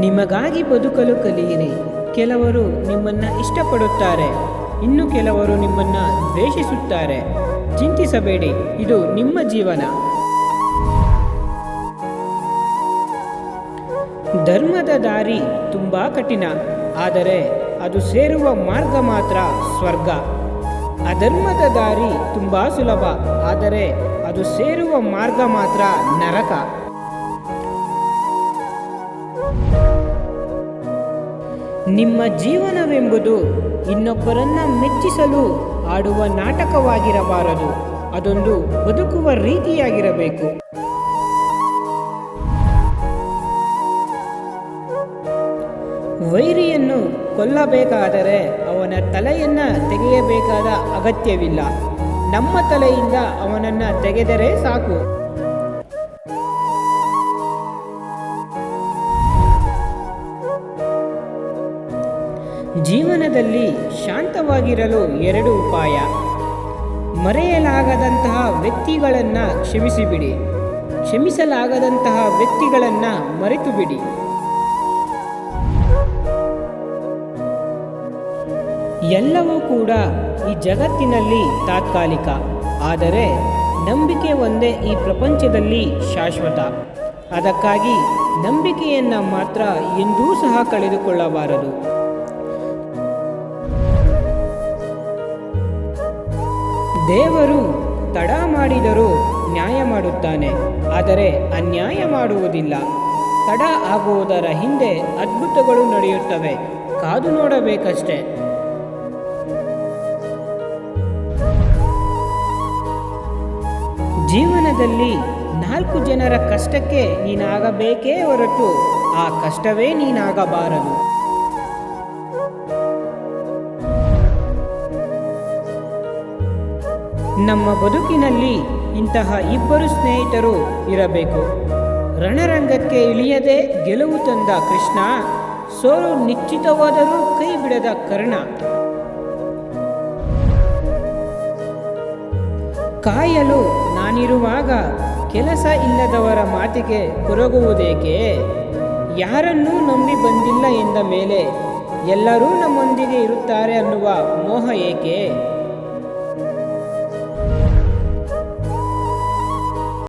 ನಿಮಗಾಗಿ ಬದುಕಲು ಕಲಿಯಿರಿ. ಕೆಲವರು ನಿಮ್ಮನ್ನ ಇಷ್ಟಪಡುತ್ತಾರೆ. ಇನ್ನು ಕೆಲವರು ನಿಮ್ಮನ್ನ ದ್ವೇಷಿಸುತ್ತಾರೆ. ಚಿಂತಿಸಬೇಡಿ. ಇದು ನಿಮ್ಮ ಜೀವನ. ಧರ್ಮದ ದಾರಿ ತುಂಬಾ ಕಠಿಣ. ಆದರೆ ಅದು ಸೇರುವ ಮಾರ್ಗ ಮಾತ್ರ ಸ್ವರ್ಗ. ಅಧರ್ಮದ ದಾರಿ ತುಂಬಾ ಸುಲಭ, ಆದರೆ ಅದು ಸೇರುವ ಮಾರ್ಗ ಮಾತ್ರ ನರಕ. ನಿಮ್ಮ ಜೀವನವೆಂಬುದು ಇನ್ನೊಬ್ಬರನ್ನ ಮೆಚ್ಚಿಸಲು ಆಡುವ ನಾಟಕವಾಗಿರಬಾರದು, ಅದೊಂದು ಬದುಕುವ ರೀತಿಯಾಗಿರಬೇಕು. ವೈರಿಯನ್ನು ಕೊಲ್ಲಬೇಕಾದರೆ ಅವನ ತಲೆಯನ್ನು ತೆಗೆಯಬೇಕಾದ ಅಗತ್ಯವಿಲ್ಲ. ನಮ್ಮ ತಲೆಯಿಂದ ಅವನನ್ನು ತೆಗೆದರೆ ಸಾಕು. ಜೀವನದಲ್ಲಿ ಶಾಂತವಾಗಿರಲು ಎರಡು ಉಪಾಯ. ಮರೆಯಲಾಗದಂತಹ ವ್ಯಕ್ತಿಗಳನ್ನು ಕ್ಷಮಿಸಿಬಿಡಿ. ಕ್ಷಮಿಸಲಾಗದಂತಹ ವ್ಯಕ್ತಿಗಳನ್ನು ಮರೆತು ಬಿಡಿ ಎಲ್ಲವೂ ಕೂಡ ಈ ಜಗತ್ತಿನಲ್ಲಿ ತಾತ್ಕಾಲಿಕ, ಆದರೆ ನಂಬಿಕೆ ಒಂದೇ ಈ ಪ್ರಪಂಚದಲ್ಲಿ ಶಾಶ್ವತ. ಅದಕ್ಕಾಗಿ ನಂಬಿಕೆಯನ್ನು ಮಾತ್ರ ಎಂದೂ ಸಹ ಕಳೆದುಕೊಳ್ಳಬಾರದು. ದೇವರು ತಡ ಮಾಡಿದರೂ ನ್ಯಾಯ ಮಾಡುತ್ತಾನೆ, ಆದರೆ ಅನ್ಯಾಯ ಮಾಡುವುದಿಲ್ಲ. ತಡ ಆಗುವುದರ ಹಿಂದೆ ಅದ್ಭುತಗಳು ನಡೆಯುತ್ತವೆ, ಕಾದು ನೋಡಬೇಕಷ್ಟೆ. ಜೀವನದಲ್ಲಿ ನಾಲ್ಕು ಜನರ ಕಷ್ಟಕ್ಕೆ ನೀನಾಗಬೇಕೇ ಹೊರಟು, ಆ ಕಷ್ಟವೇ ನೀನಾಗಬಾರದು. ನಮ್ಮ ಬದುಕಿನಲ್ಲಿ ಇಂತಹ ಇಬ್ಬರು ಸ್ನೇಹಿತರು ಇರಬೇಕು. ರಣರಂಗಕ್ಕೆ ಇಳಿಯದೆ ಗೆಲುವು ತಂದ ಕೃಷ್ಣ, ಸೋಲು ನಿಶ್ಚಿತವಾದರೂ ಕೈ ಬಿಡದ ಕರ್ಣ. ಕಾಯಲು ನಾನಿರುವಾಗ ಕೆಲಸ ಇಲ್ಲದವರ ಮಾತಿಗೆ ಕೊರಗುವುದೇಕೆ? ಯಾರನ್ನೂ ನಂಬಿ ಬಂದಿಲ್ಲ ಎಂದ ಮೇಲೆ ಎಲ್ಲರೂ ನಮ್ಮೊಂದಿಗೆ ಇರುತ್ತಾರೆ ಅನ್ನುವ ಮೋಹ ಏಕೆ?